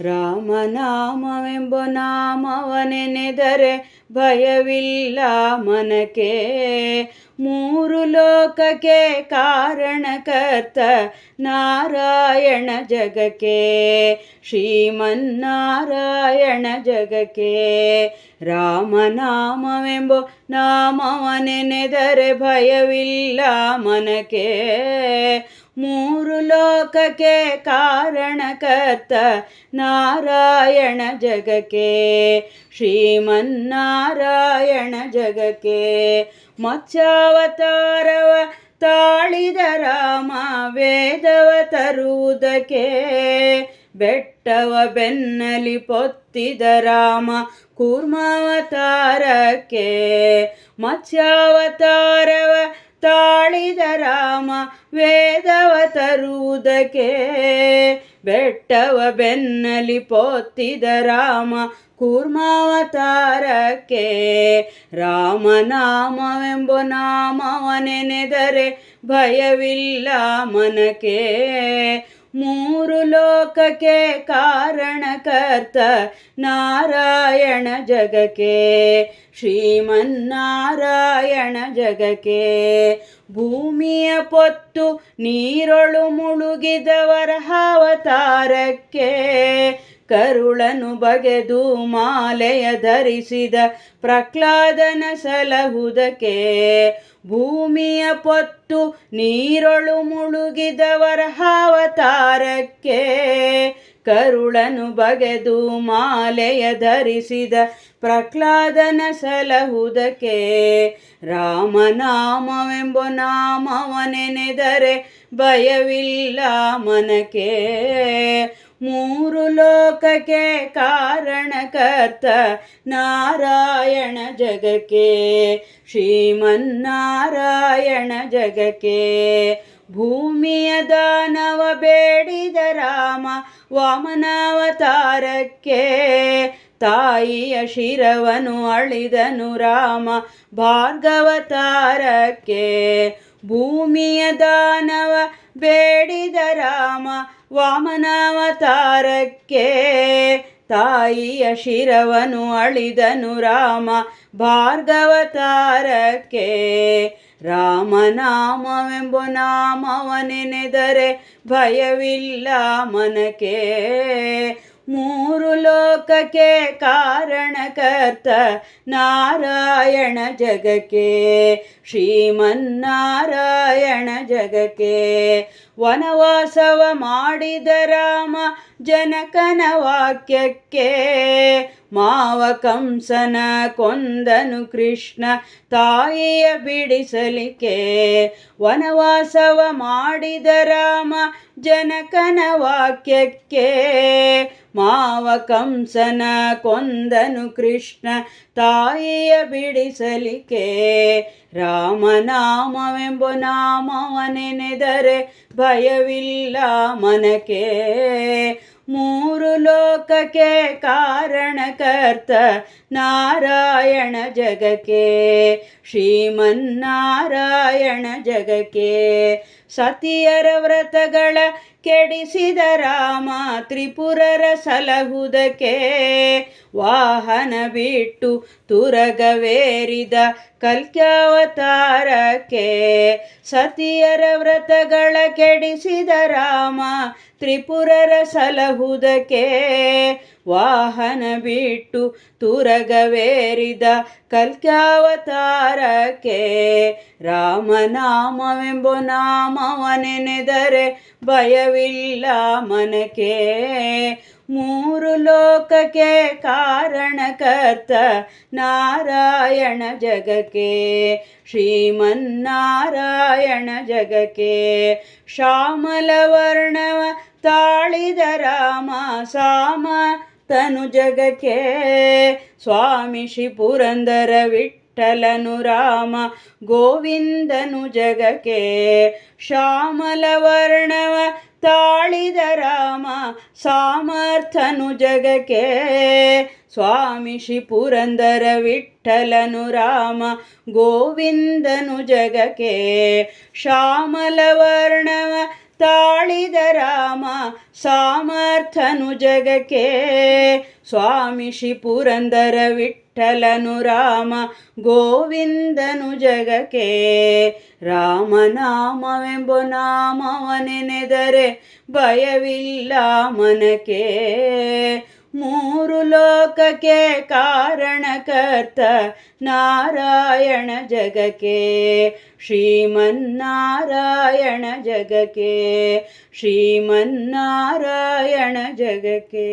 ರಾಮನಾಮವೆಂಬ ನಾಮವನೆನೆದರೆ ಭಯವಿಲ್ಲ ಮನಕೆ ಮೂರು ಲೋಕಕ್ಕೆ ಕಾರಣಕರ್ತ ನಾರಾಯಣ ಜಗಕ್ಕೆ. ಶ್ರೀಮನ್ನಾರಾಯಣ ಜಗಕ್ಕೆ. ರಾಮನಾಮವೆಂಬ ನಾಮವನೆನೆದರೆ ಭಯವಿಲ್ಲ ಮನಕ್ಕೆ. ಮೂರು ಲೋಕಕ್ಕೆ ಕಾರಣಕರ್ತ ನಾರಾಯಣ ಜಗಕ್ಕೆ, ಶ್ರೀಮನ್ನಾರಾಯಣ ಜಗಕ್ಕೆ. ಮತ್ಸ್ಯಾವತಾರವ ತಾಳಿದ ರಾಮ, ವೇದವ ತರುವುದಕ್ಕೆ. ಬೆಟ್ಟವ ಬೆನ್ನಲಿ ಪೊತ್ತಿದ ರಾಮ, ಕೂರ್ಮಾವತಾರಕ್ಕೆ. ಮತ್ಸ್ಯಾವತಾರವ ತಾಳಿದ ರಾಮ ವೇದವ ತರುವುದಕ್ಕೆ. ಬೆಟ್ಟವ ಬೆನ್ನಲಿ ಪೊತ್ತಿದ ರಾಮ ಕೂರ್ಮಾವತಾರಕ್ಕೆ. ರಾಮನಾಮವೆಂಬ ನಾಮವನೆನೆದರೆ ಭಯವಿಲ್ಲ ಮನಕ್ಕೆ. ಮೂರು ಲೋಕಕ್ಕೆ ಕಾರಣಕರ್ತ ನಾರಾಯಣ ಜಗಕ್ಕೆ, ಶ್ರೀಮನ್ನಾರಾಯಣ ಜಗಕ್ಕೆ. ಭೂಮಿಯ ಪೊತ್ತು ನೀರೊಳು ಮುಳುಗಿದವರ ಅವತಾರಕ್ಕೆ, ಕರುಳನು ಬಗೆದು ಮಾಲೆಯ ಧರಿಸಿದ ಪ್ರಹ್ಲಾದನ ಸಲಹುದಕ್ಕೆ. ಭೂಮಿಯ ಪೊತ್ತು ನೀರೊಳು ಮುಳುಗಿದವರ ಅವತಾರಕ್ಕೆ ಕರುಳನು ಬಗೆದು ಮಾಲೆಯ ಧರಿಸಿದ ಪ್ರಹ್ಲಾದನ ಸಲಹುದಕ್ಕೆ ರಾಮನಾಮವೆಂಬ ನಾಮವನೆನೆದರೆ ಭಯವಿಲ್ಲ ಮನಕ್ಕೆ. ಮೂರು ಲೋಕಕ್ಕೆ ಕಾರಣಕರ್ತ ನಾರಾಯಣ ಜಗಕ್ಕೆ, ಶ್ರೀಮನ್ನಾರಾಯಣ ಜಗಕ್ಕೆ. ಭೂಮಿಯ ದಾನವ ಬೇಡಿದ ರಾಮ, ವಾಮನಾವತಾರಕ್ಕೆ ತಾಯಿಯ ಶಿರವನು ಅಳಿದನು ರಾಮ, ಭಾರ್ಗವತಾರಕ್ಕೆ. ಭೂಮಿಯ ದಾನವ ಬೇಡಿದ ರಾಮ, ವಾಮನಾವತಾರಕ್ಕೆ ತಾಯಿಯ ಶಿರವನು ಅಳಿದನು ರಾಮ, ಭಾರ್ಗವತಾರಕ್ಕೆ. ರಾಮನಾಮವೆಂಬ ನಾಮವನೆನೆದರೆ ಭಯವಿಲ್ಲ ಮನಕೆ ಮೂರು ಲೋಕಕ್ಕೆ ಕಾರಣಕರ್ತ ನಾರಾಯಣ ಜಗಕ್ಕೆ. ಶ್ರೀಮನ್ನಾರಾಯಣ ಜಗಕ್ಕೆ. ವನವಾಸವ ಮಾಡಿದ ರಾಮ ಜನಕನ ವಾಕ್ಯಕ್ಕೆ. ಮಾವ ಕಂಸನ ಕೊಂದನು ಕೃಷ್ಣ ತಾಯಿಯ ಬಿಡಿಸಲಿಕ್ಕೆ. ವನವಾಸವ ಮಾಡಿದ ರಾಮ ಜನಕನ ವಾಕ್ಯಕ್ಕೆ. ಮಾವ ಕಂಸನ ಕೊಂದನು ಕೃಷ್ಣ ತಾಯಿಯ ಬಿಡಿಸಲಿಕ್ಕೆ. ರಾಮನಾಮವೆಂಬ ನಾಮವನೆನೆದರೆ ಭಯವಿಲ್ಲ ಮನಕ್ಕೆ. ಮೂರು ಲೋಕಕ್ಕೆ ಕಾರಣಕರ್ತ ನಾರಾಯಣ ಜಗಕ್ಕೆ. ಶ್ರೀಮನ್ನಾರಾಯಣ ಜಗಕ್ಕೆ ಸತಿಯರ ವ್ರತಗಳ ಕೆಡಿಸಿದ ರಾಮ ತ್ರಿಪುರರ ಸಲಹುದಕ್ಕೆ ವಾಹನ ಬಿಟ್ಟು ತುರಗವೇರಿದ ಕಲ್ಕ್ಯಾವತಾರಕ್ಕೆ ಸತಿಯರ ವ್ರತಗಳ ಕೆಡಿಸಿದ ರಾಮ ತ್ರಿಪುರರ ಸಲಹುದಕ್ಕೆ ವಾಹನ ಬಿಟ್ಟು ತುರಗವೇರಿದ ಕಲ್ಕ್ಯಾವತಾರಕ್ಕೆ ರಾಮನಾಮವೆಂಬ ನಾಮವನೆನೆದರೆ ಭಯವಿಲ್ಲ ಮನಕೆ ಮೂರು ಲೋಕಕ್ಕೆ ಕಾರಣಕರ್ತ ನಾರಾಯಣ ಜಗಕ್ಕೆ. ಶ್ರೀಮನ್ನಾರಾಯಣ ಜಗಕ್ಕೆ. ಶ್ಯಾಮಲ ವರ್ಣವ ತಾಳಿದ ರಾಮ, ಸಾಮ ತನು ಜಗಕ್ಕೆ. ಸ್ವಾಮಿ ಶ್ರೀ ಪುರಂದರ ವಿಠಲನು ರಾಮ, ಗೋವಿಂದನು ಜಗಕ್ಕೆ. ಶ್ಯಾಮಲ ವರ್ಣವ ತಾಳಿದ ರಾಮ, ಸಾಮರ್ಥನು ಜಗಕ್ಕೆ. ಸ್ವಾಮಿ ಶ್ರೀ ಪುರಂದರ ವಿಠಲನು ರಾಮ, ಗೋವಿಂದನು ಜಗಕ್ಕೆ. ಶ್ಯಾಮಲ ವರ್ಣವ ತಾಳಿದ ರಾಮ ಸಾಮರ್ಥನು ಜಗಕ್ಕೆ. ಸ್ವಾಮಿ ಶ್ರೀ ಪುರಂದರ ವಿಠಲನು ರಾಮ ಗೋವಿಂದನು ಜಗಕ್ಕೆ. ರಾಮನಾಮವೆಂಬ ನಾಮವನೆನೆದರೆ ಭಯವಿಲ್ಲ ಮನಕ್ಕೆ. ಮೂರು ಲೋಕಕ್ಕೆ ಕಾರಣಕರ್ತ ನಾರಾಯಣ ಜಗಕ್ಕೆ. ಶ್ರೀಮನ್ನಾರಾಯಣ ಜಗಕ್ಕೆ. ಶ್ರೀಮನ್ನಾರಾಯಣ ಜಗಕ್ಕೆ.